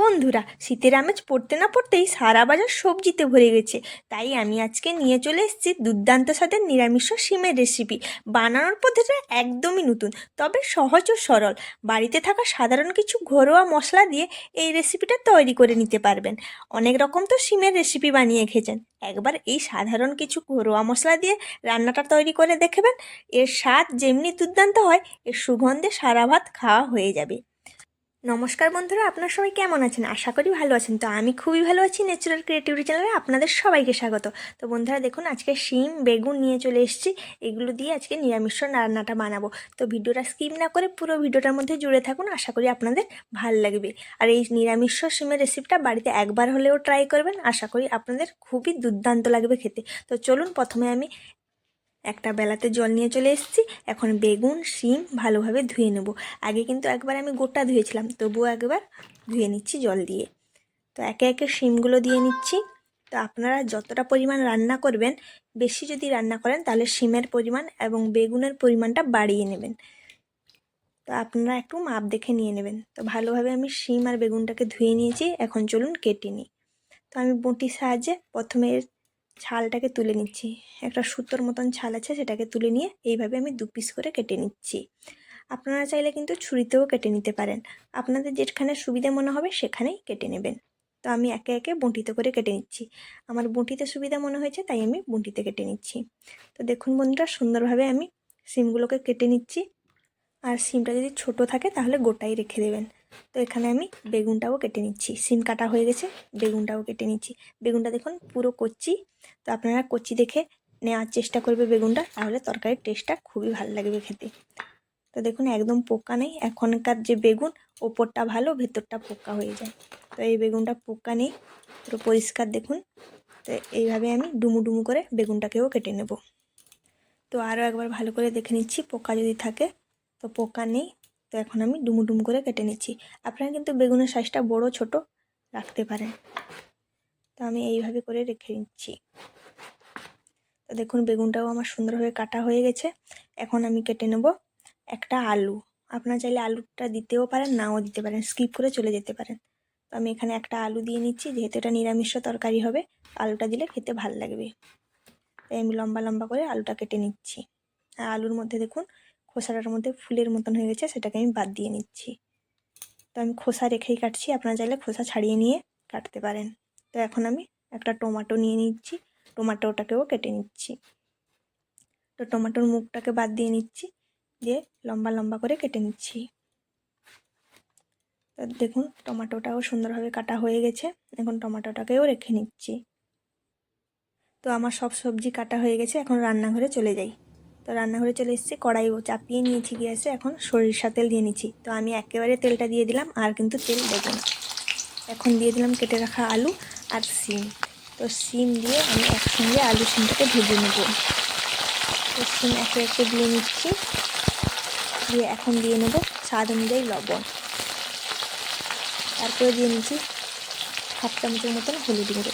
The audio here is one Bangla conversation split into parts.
বন্ধুরা, শীতের আমেজ পড়তে না পড়তেই সারা বাজার সবজিতে ভরে গেছে। তাই আমি আজকে নিয়ে চলে এসেছি দুর্দান্ত স্বাদের নিরামিষ সিমের রেসিপি বানানোর পদ্ধতিটা একদমই নতুন, তবে সহজ ও সরল। বাড়িতে থাকা সাধারণ কিছু ঘরোয়া মশলা দিয়ে এই রেসিপিটা তৈরি করে নিতে পারবেন। অনেক রকম তো সিমের রেসিপি বানিয়ে খেয়েছেন। একবার এই সাধারণ কিছু ঘরোয়া মশলা দিয়ে রান্নাটা তৈরি করে দেখবেন এর স্বাদ যেমনি দুর্দান্ত হয়, এর সুগন্ধে সারা ভাত খাওয়া হয়ে যাবে। নমস্কার বন্ধুরা, আপনার সবাই কেমন আছেন? আশা করি ভালো আছেন। তো আমি খুবই ভালো আছি ন্যাচারাল ক্রিয়েটিভিটি চ্যানেলে আপনাদের সবাইকে স্বাগত। তো বন্ধুরা, দেখুন, আজকে শিম, বেগুন নিয়ে চলে এসেছি। এগুলো দিয়ে আজকে নিরামিষ রান্নাটা বানাবো। তো ভিডিওটা স্কিপ না করে পুরো ভিডিওটার মধ্যে জুড়ে থাকুন, আশা করি আপনাদের ভালো লাগবে। আর এই নিরামিষ শিমের রেসিপিটা বাড়িতে একবার হলেও ট্রাই করবেন, আশা করি আপনাদের খুবই দুর্দান্ত লাগবে খেতে। তো চলুন, প্রথমে আমি একটা বেলাতে জল নিয়ে চলে এসেছি। এখন বেগুন, শিম ভালোভাবে ধুয়ে নেব। আগে কিন্তু একবার আমি গোটা ধুয়েছিলাম, তবুও একবার ধুয়ে নিচ্ছি জল দিয়ে। তো একে একে শিমগুলো দিয়ে নিচ্ছি। তো আপনারা যতটা পরিমাণ রান্না করবেন, বেশি যদি রান্না করেন, তাহলে শিমের পরিমাণ এবং বেগুনের পরিমাণটা বাড়িয়ে নেবেন। তো আপনারা একটু মাপ দেখে নিয়ে নেবেন। তো ভালোভাবে আমি শিম আর বেগুনটাকে ধুয়ে নিয়েছি। এখন চলুন কেটে নিই। তো আমি বটির সাহায্যে প্রথমে ছালটাকে তুলে নিচ্ছি। একটা সুতোর মতন ছাল আছে, সেটাকে তুলে নিয়ে এইভাবে আমি দু পিস করে কেটে নিচ্ছি। আপনারা চাইলে কিন্তু ছুরিতেও কেটে নিতে পারেন। আপনাদের যেখানে সুবিধা মনে হবে সেখানেই কেটে নেবেন। তো আমি একে একে বঁটিতে করে কেটে নিচ্ছি। আমার বঁটিতে সুবিধা মনে হয়েছে, তাই আমি বঁটিতে কেটে নিচ্ছি। তো দেখুন বন্ধুরা, সুন্দরভাবে আমি সিমগুলোকে কেটে নিচ্ছি। আর সিমটা যদি ছোট থাকে, তাহলে গোটাই রেখে দেবেন। তো এখানে আমি বেগুনটাও কেটে নিচ্ছি। সিম কাটা হয়ে গেছে, বেগুনটাও কেটে নিচ্ছি। বেগুনটা দেখুন পুরো কচ্ছি তো আপনারা কচি দেখে নেওয়ার চেষ্টা করবে বেগুনটা, তাহলে তরকারির টেস্টটা খুবই ভালো লাগবে খেতে। তো দেখুন একদম পোকা নেই, এখনকার যে বেগুন, ওপরটা ভালো, ভেতরটা পোকা হয়ে যায়। তো এই বেগুনটা পোকা নেই, পুরো পরিষ্কার দেখুন। তো এইভাবে আমি ডুমু ডুমু করে বেগুনটাকেও কেটে নেব। তো আরও একবার ভালো করে দেখে নিচ্ছি, পোকা যদি থাকে, তো পোকা নেই। তো এখন আমি ডুমু ডুমু করে কেটে নিচ্ছি। আপনারা কিন্তু বেগুনের সাইজটা বড়, ছোট রাখতে পারেন। তো আমি এইভাবে করে রেখে নিচ্ছি তো দেখুন, বেগুনটাও আমার সুন্দরভাবে কাটা হয়ে গেছে। এখন আমি কেটে নেব একটা আলু। আপনারা চাইলে আলুটা দিতেও পারেন, নাও দিতে পারেন, স্কিপ করে চলে যেতে পারেন। তো আমি এখানে একটা আলু দিয়ে নিচ্ছি, যেহেতু এটা নিরামিষ তরকারি হবে, আলুটা দিলে খেতে ভালো লাগবে। তাই আমি লম্বা লম্বা করে আলুটা কেটে নিচ্ছি। আর আলুর মধ্যে দেখুন খোসাটার মধ্যে ফুলের মতন হয়ে গেছে, সেটাকে আমি বাদ দিয়ে নিচ্ছি। তো আমি খোসা রেখেই কাটছি, আপনারা চাইলে খোসা ছাড়িয়ে নিয়ে কাটতে পারেন। তো এখন আমি একটা টমাটো নিয়ে নিচ্ছি, টমাটোটাকেও কেটে নিচ্ছি। তো টমাটোর মুখটাকে বাদ দিয়ে নিচ্ছি, দিয়ে লম্বা লম্বা করে কেটে নিচ্ছি। তো দেখুন, টমাটোটাও সুন্দরভাবে কাটা হয়ে গেছে, এখন টমাটোটাকেও রেখে নিচ্ছি। তো আমার সব সবজি কাটা হয়ে গেছে, এখন রান্নাঘরে চলে যাই। তো রান্নাঘরে চলে এসেছি, কড়াই চাপিয়ে নিয়েছি গ্যাসে, এখন সরিষা তেল দিয়ে নিচ্ছি। তো আমি একেবারে তেলটা দিয়ে দিলাম, আর কিন্তু তেল দেবো না। এখন দিয়ে দিলাম কেটে রাখা আলু আর সিম। তো সিম দিয়ে আমি একসঙ্গে আলু সিমটাকে ভেজে নেব। তো সিম একে একে দিয়ে নিচ্ছি। দিয়ে এখন দিয়ে নেব স্বাদ অনুযায়ী লবণ। তারপরে দিয়ে নিচ্ছি হাফ চামচের মতন হলুদ গুঁড়ো।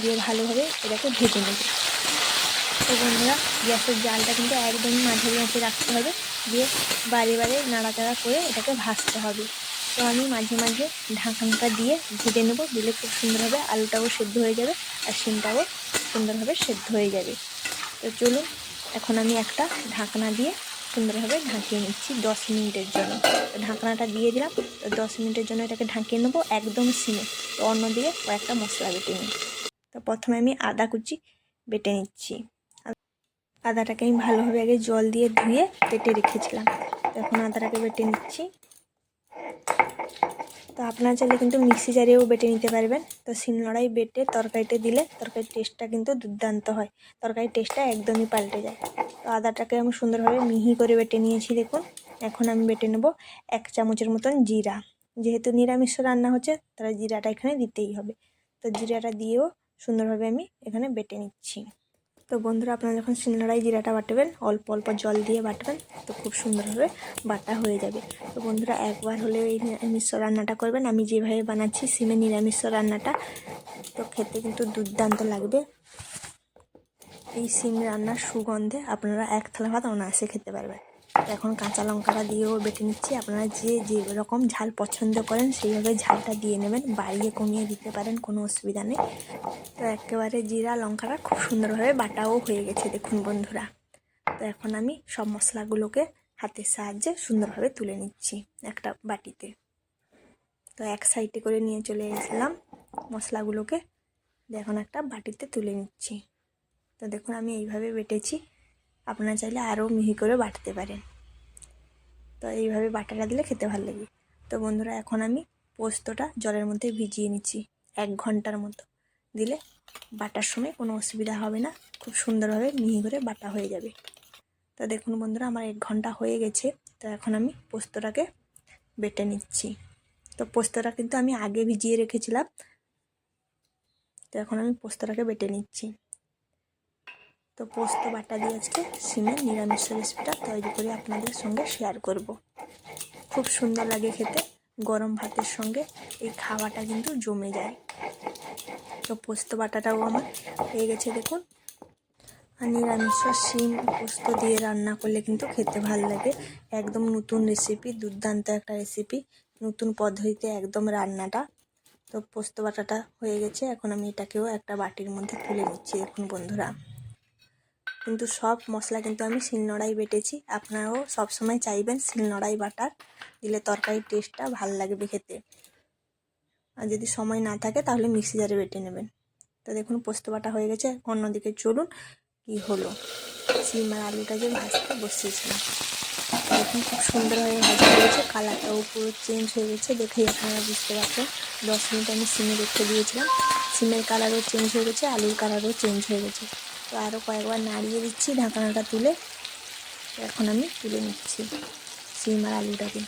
দিয়ে ভালোভাবে এটাকে ভেজে নেব। তো বন্ধুরা, গ্যাসের জালটা কিন্তু একদমই মাঝারি আঁচে রাখতে হবে। দিয়ে বারে বারে নাড়াচাড়া করে এটাকে ভাজতে হবে। তো আমি মাঝে মাঝে ঢাকনাটা দিয়ে ভেজে নেব, দিলে খুব সুন্দরভাবে আলুটাও সেদ্ধ হয়ে যাবে আর শিমটাও সুন্দরভাবে সেদ্ধ হয়ে যাবে। তো চলুন, এখন আমি একটা ঢাকনা দিয়ে সুন্দরভাবে ঢাকিয়ে নিচ্ছি দশ মিনিটের জন্য। ঢাকনাটা দিয়ে দিলাম, তো দশ মিনিটের জন্য এটাকে ঢাকিয়ে নেব একদম সিমে। তো অন্যদিকে কয়েকটা মশলা বেটে নিই। তো প্রথমে আমি আদা কুচি বেটে নিচ্ছি। আদাটাকে আমি ভালোভাবে আগে জল দিয়ে ধুয়ে কেটে রেখেছিলাম। এখন আদাটাকে বেটে নিচ্ছি। তো আপনারা চাইলে কিন্তু মিক্সি জারেও বেটে নিতে পারবেন। তো শিলনোড়াই বেটে তরকারিতে দিলে তরকারির টেস্টটা কিন্তু দুর্দান্ত হয়। তরকারির টেস্টটা একদমই পাল্টে যায়। তো আদাটাকে আমি সুন্দরভাবে মিহি করে বেটে নিয়েছি দেখুন। এখন আমি বেটে নেব এক চামচের মতন জিরা। যেহেতু নিরামিষ রান্না হচ্ছে তারা জিরাটা এখানে দিতেই হবে। তো জিরাটা দিয়েও সুন্দরভাবে আমি এখানে বেটে নিচ্ছি। তো বন্ধুরা, আপনারা যখন শিলনোড়ায় জিরাটা বাটবেন, অল্প অল্প জল দিয়ে বাটবেন, তো খুব সুন্দরভাবে বাটা হয়ে যাবে। তো বন্ধুরা, একবার হলে এই নিরামিষ রান্নাটা করবেন। আমি যেভাবে বানাচ্ছি, সিমে নিরামিষ রান্নাটা, তো খেতে কিন্তু দুর্দান্ত লাগবে। এই সিম রান্নার সুগন্ধে আপনারা এক থালা ভাত অনায়াসে খেতে পারবেন। এখন কাঁচা লঙ্কাটা দিয়েও বেটে নিচ্ছি। আপনারা যে যে রকম ঝাল পছন্দ করেন, সেইভাবে ঝালটা দিয়ে নেবেন। বাড়িয়ে কমিয়ে দিতে পারেন, কোনো অসুবিধা নেই। তো একেবারে জিরা লঙ্কাটা খুব সুন্দরভাবে বাটাও হয়ে গেছে, দেখুন বন্ধুরা। তো এখন আমি সব মশলাগুলোকে হাতের সাহায্যে সুন্দরভাবে তুলে নিচ্ছি একটা বাটিতে। তো এক সাইডে করে নিয়ে চলে এসেছিলাম। মশলাগুলোকে এখন একটা বাটিতে তুলে নিচ্ছি। তো দেখুন আমি এইভাবে বেটেছি। আপনারা চাইলে আরও মিহি করে বাটতে পারেন। তো এইভাবে বাটাটা দিলে খেতে ভালো লাগে। তো বন্ধুরা, এখন আমি পোস্তটা জলের মধ্যে ভিজিয়ে নিচ্ছি এক ঘণ্টার মতো। দিলে বাটার সময় কোনো অসুবিধা হবে না, খুব সুন্দরভাবে মিহি করে বাটা হয়ে যাবে। তো দেখুন বন্ধুরা, আমার এক ঘণ্টা হয়ে গেছে। তো এখন আমি পোস্তটাকে বেটে নিচ্ছি। তো পোস্তটা কিন্তু আমি আগে ভিজিয়ে রেখেছিলাম। তো এখন আমি পোস্তটাকে বেটে নিচ্ছি। তো পোস্ত বাটা দিয়ে আজকে সিমের নিরামিষ রেসিপিটা তৈরি করে আপনাদের সঙ্গে শেয়ার করব। খুব সুন্দর লাগে খেতে, গরম ভাতের সঙ্গে এই খাওয়াটা কিন্তু জমে যায়। তো পোস্ত বাটাটাও আমার হয়ে গেছে দেখুন। আর নিরামিষ শিম পোস্ত দিয়ে রান্না করলে কিন্তু খেতে ভালো লাগে। একদম নতুন রেসিপি দুর্দান্ত একটা রেসিপি নতুন পদ্ধতিতে একদম রান্নাটা। তো পোস্ত বাটাটা হয়ে গেছে, এখন আমি এটাকেও একটা বাটির মধ্যে তুলে নিচ্ছি এখন বন্ধুরা। কিন্তু সব মশলা কিন্তু আমি শিলনোড়াই বেটেছি। আপনারাও সবসময় চাইবেন শিলনোড়াই বাটার। দিলে তরকারির টেস্টটা ভালো লাগবে খেতে। আর যদি সময় না থাকে তাহলে মিক্সি জারে বেটে নেবেন। তো দেখুন, পোস্ত বাটা হয়ে গেছে। অন্যদিকে চলুন কি হলো। সিম আর আলুটা যে ভাজতে বসিয়েছিলাম। দেখুন, খুব সুন্দরভাবে ভাজা হয়েছে কালারটাও পুরো চেঞ্জ হয়ে গেছে। দেখেই আপনারা বুঝতে পারছেন। দশ মিনিট আমি সিমে রেখে দিয়েছিলাম। সিমের কালারও চেঞ্জ হয়ে গেছে, আলুর কালারও চেঞ্জ হয়ে গেছে। তো আরও কয়েকবার নাড়িয়ে দিচ্ছি, ঢাকনাটা তুলে। এখন আমি তুলে নিচ্ছি সিম আর আলুটাকে।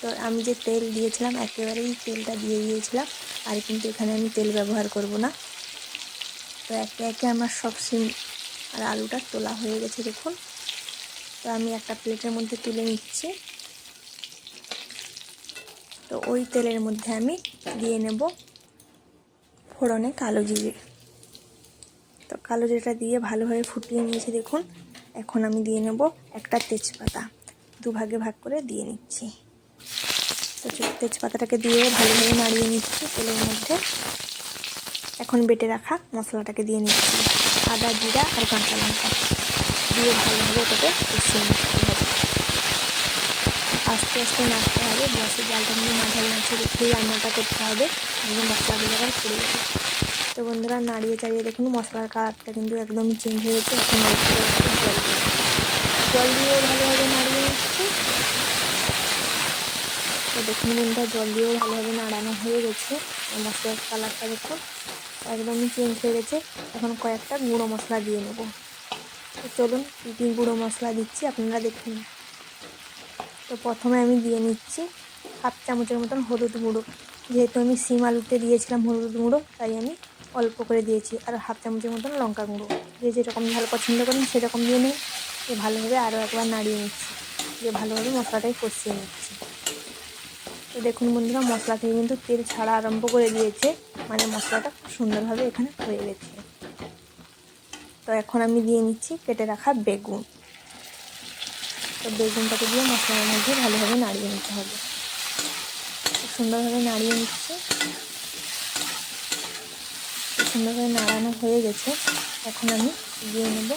তো আমি যে তেল দিয়েছিলাম, একেবারেই তেলটা দিয়ে দিয়েছিলাম, আর কিন্তু এখানে আমি তেল ব্যবহার করব না। তো একে একে আমার সব সিম আর আলুটা তোলা হয়ে গেছে, দেখুন। তো আমি একটা প্লেটের মধ্যে তুলে নিচ্ছি। তো ওই তেলের মধ্যে আমি দিয়ে নেব ফোড়নে কালো জিরে। তো কালো জিরেটা দিয়ে ভালোভাবে ফুটিয়ে নিয়েছি, দেখুন। এখন আমি দিয়ে নেব একটা তেজপাতা। দুভাগে ভাগ করে দিয়ে নিচ্ছি। তো তেজপাতাটাকে দিয়ে ভালোভাবে নাড়িয়ে নিচ্ছি তেলের মধ্যে। এখন বেটে রাখা মশলাটাকে দিয়ে নিচ্ছি। আদা জিরা আর কাঁচা লঙ্কা। দিয়ে ভালোভাবে ওটাকে কষিয়ে নিতে হবে। আস্তে আস্তে নাড়তে হবে। গ্যাসের জালটা নিয়ে মাঝারি মাছে রেখেই রান্নাটা করতে হবে। এবং মশলাগুলো আবার পুড়ে তো বন্ধুরা নাড়িয়ে চাড়িয়ে দেখুন, মশলার কালারটা কিন্তু একদম চেঞ্জ হয়ে গেছে, এখন জল দিয়ে দিয়েও ভালোভাবে নাড়িয়ে নিচ্ছি। তো দেখুন বন্ধুরা, জল দিয়েও ভালোভাবে নাড়ানো হয়ে গেছে মশলার কালারটা দেখুন একদমই চেঞ্জ হয়ে গেছে। এখন কয়েকটা গুঁড়ো মশলা দিয়ে নেব। তো চলুন, কী কী গুঁড়ো মশলা দিচ্ছি আপনারা দেখুন তো প্রথমে আমি দিয়ে নিচ্ছি হাফ চামচের মতন হলুদ গুঁড়ো। যেহেতু আমি সিম আলুতে দিয়েছিলাম হলুদ গুঁড়ো, তাই আমি অল্প করে দিয়েছি। আর হাফ চামচের মতন লঙ্কা গুঁড়ো। যে যেরকম ঝাল পছন্দ করেন সেরকম দিয়ে নিই যে ভালোভাবে আরও একবার নাড়িয়ে নিচ্ছি। যে ভালোভাবে মশলাটাই কষিয়ে নিচ্ছি। তো দেখুন বন্ধুরা, মশলা কিন্তু তেল ছাড়া আরম্ভ করে দিয়েছে। মানে মশলাটা খুব সুন্দরভাবে এখানে হয়ে গেছে। তো এখন আমি দিয়ে নিচ্ছি কেটে রাখা বেগুন। তো বেগুনটাকে দিয়ে মশলার মধ্যে ভালোভাবে নাড়িয়ে নিতে হবে। সুন্দরভাবে নাড়িয়ে নিচ্ছে। সুন্দরভাবে নাড়ানো হয়ে গেছে। এখন আমি দিয়ে নেব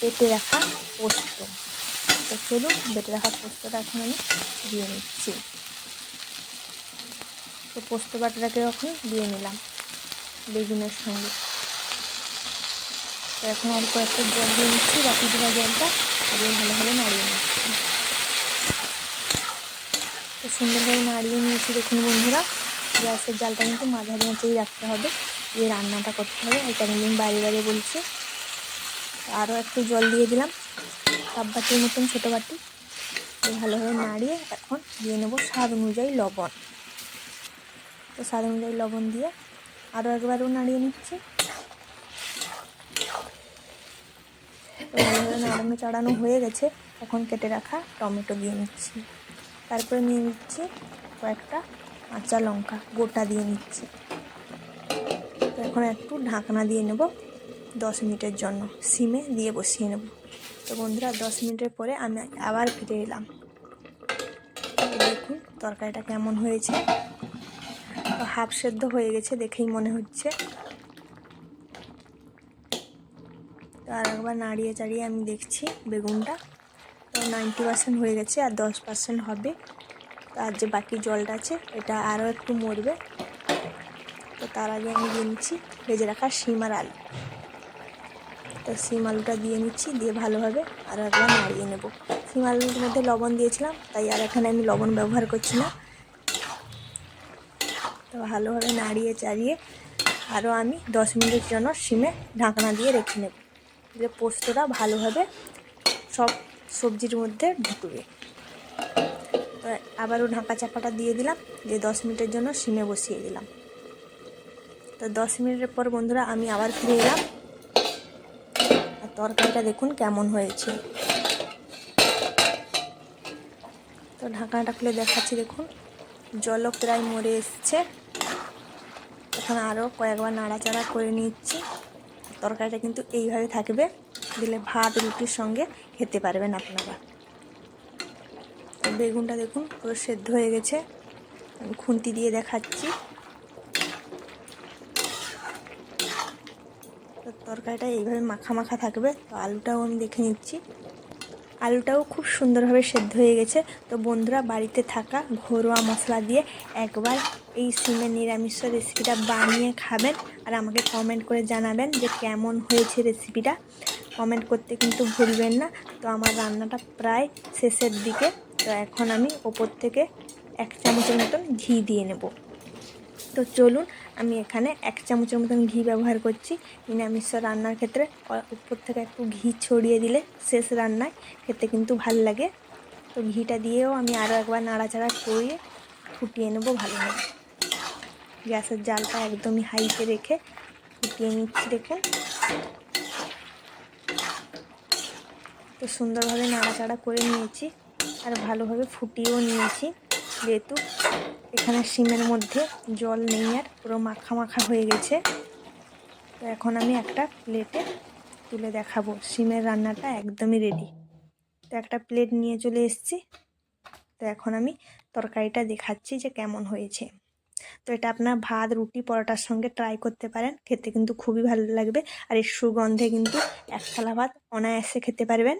বেটে রাখা পোস্ত। তো চলুন, বেটে রাখা পোস্তটা এখন আমি দিয়ে নিচ্ছি। তো পোস্ত বাটাটাকে এখন দিয়ে নিলাম বেগুনের সঙ্গে। তো এখন অল্প একটা জল দিয়ে নিচ্ছি, বাকি দেওয়া জলটা, দিয়ে ভালোভাবে নাড়িয়ে নিচ্ছি। সুন্দরভাবে নাড়িয়ে নিয়েছি দেখুন বন্ধুরা। গ্যাসের জালটা কিন্তু মাঝারি আঁচেই রাখতে হবে। দিয়ে রান্নাটা করতে হবে, এটা কিন্তু আমি বাড়ি বাড়ি বলছি। আরও একটু জল দিয়ে দিলাম। কাপ বাটির মতন ছোটো বাটি। ভালোভাবে নাড়িয়ে এখন দিয়ে নেব স্বাদ অনুযায়ী লবণ। তো স্বাদ অনুযায়ী লবণ দিয়ে আরও একবারও নাড়িয়ে নিচ্ছি। নাড়ানো চাড়ানো হয়ে গেছে। এখন কেটে রাখা টমেটো দিয়ে নিচ্ছি। তারপরে নিয়ে নিচ্ছি কয়েকটা কাঁচা লঙ্কা, গোটা দিয়ে নিচ্ছি। এখন একটু ঢাকনা দিয়ে নেব দশ মিনিটের জন্য। সিমে দিয়ে বসিয়ে নেব। তো বন্ধুরা, দশ মিনিটের পরে আমি আবার ফিরে এলাম। দেখুন তরকারিটা কেমন হয়েছে। তো হাফ সেদ্ধ হয়ে গেছে দেখেই মনে হচ্ছে। তো আর একবার নাড়িয়ে চাড়িয়ে আমি দেখছি বেগুনটা নাইনটি পার্সেন্ট হয়ে গেছে আর দশ পার্সেন্ট হবে। আর যে বাকি জলটা আছে, এটা আরও একটু মরবে। তো তার আগে আমি দিয়ে নিচ্ছি, ভেজে রাখা শিম আর আলু। তো শিম আলুটা দিয়ে নিচ্ছি, দিয়ে ভালোভাবে আরও একবার নাড়িয়ে নেব। শিম আলুর মধ্যে লবণ দিয়েছিলাম, তাই আর এখানে আমি লবণ ব্যবহার করছি না। তো ভালোভাবে নাড়িয়ে চাড়িয়ে আরও আমি দশ মিনিটের জন্য শিমে ঢাকনা দিয়ে রেখে নেব। যে পোস্তটা ভালোভাবে সব সবজির মধ্যে ঢুকবে। আবারও ঢাকা চাপাটা দিয়ে দিলাম, দিয়ে দশ মিনিটের জন্য সিমে বসিয়ে দিলাম। তো দশ মিনিটের পর বন্ধুরা আমি আবার ফিরে এলাম। আর তরকারিটা দেখুন কেমন হয়েছে। তো ঢাকনাটা খুলে দেখাচ্ছি, দেখুন। জলও প্রায় মরে এসছে। এখন আরও কয়েকবার নাড়াচাড়া করে নিচ্ছি। তরকারিটা কিন্তু এইভাবে থাকবে। দিলে ভাত, রুটির সঙ্গে খেতে পারবেন আপনারা। বেগুনটা দেখুন পুরো সেদ্ধ হয়ে গেছে। খুন্তি দিয়ে দেখাচ্ছি। তরকারিটা এইভাবে মাখা মাখা থাকবে। তো আলুটাও আমি দেখে নিচ্ছি। আলুটাও খুব সুন্দরভাবে সেদ্ধ হয়ে গেছে। তো বন্ধুরা, বাড়িতে থাকা ঘরোয়া মশলা দিয়ে একবার এই সিমের নিরামিষ রেসিপিটা বানিয়ে খাবেন। আর আমাকে কমেন্ট করে জানাবেন যে কেমন হয়েছে রেসিপিটা। কমেন্ট করতে কিন্তু ভুলবেন না। তো আমার রান্নাটা প্রায় শেষের দিকে। তো এখন আমি ওপর থেকে এক চামচের মতন ঘি দিয়ে নেব। তো চলুন, আমি এখানে এক চামচের মতন ঘি ব্যবহার করছি। নিরামিষ রান্নার ক্ষেত্রে উপর থেকে একটু ঘি ছড়িয়ে দিলে শেষ রান্নায় খেতে কিন্তু ভালো লাগে। তো ঘিটা দিয়েও আমি আরও একবার নাড়াচাড়া করিয়ে ফুটিয়ে নেব ভালোভাবে। গ্যাসের জালটা একদমই হাইতে রেখে, ফুটিয়ে নিচ্ছি দেখুন। তো সুন্দরভাবে নাড়াচাড়া করে নিয়েছি আর ভালোভাবে ফুটিয়েও নিয়েছি। যেহেতু এখানে সিমের মধ্যে জল নেই আর পুরো মাখা মাখা হয়ে গেছে। তো এখন আমি একটা প্লেটে তুলে দেখাবো। সিমের রান্নাটা একদমই রেডি তো একটা প্লেট নিয়ে চলে এসেছি। তো এখন আমি তরকারিটা দেখাচ্ছি যে কেমন হয়েছে। তো এটা আপনার ভাত, রুটি, পরোটার সঙ্গে ট্রাই করতে পারেন। খেতে কিন্তু খুবই ভালো লাগবে। আর এর সুগন্ধে কিন্তু এক থালা ভাত অনায়াসে খেতে পারবেন।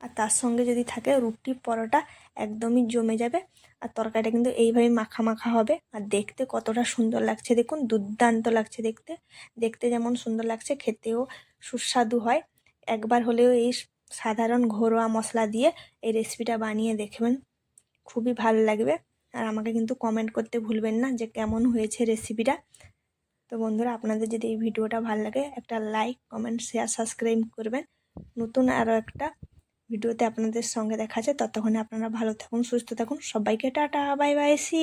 আর তার সঙ্গে যদি থাকে রুটি পরোটা একদমই জমে যাবে। আর তরকারিটা কিন্তু এইভাবে মাখা মাখা হবে। আর দেখতে কতটা সুন্দর লাগছে। দেখুন, দুর্দান্ত লাগছে দেখতে। দেখতে যেমন সুন্দর লাগছে, খেতেও সুস্বাদু হয়। একবার হলেও এই সাধারণ ঘরোয়া মশলা দিয়ে এই রেসিপিটা বানিয়ে দেখবেন। খুবই ভালো লাগবে। আর আমাকে কিন্তু কমেন্ট করতে ভুলবেন না যে কেমন হয়েছে রেসিপিটা তো বন্ধুরা, আপনাদের যদি এই ভিডিওটা ভালো লাগে, একটা লাইক কমেন্ট শেয়ার সাবস্ক্রাইব করবেন। নতুন আরও একটা ভিডিওতে আপনাদের সঙ্গে দেখা যায়। ততক্ষণে আপনারা ভালো থাকুন, সুস্থ থাকুন। সবাইকে টাটা, বাই বাই সি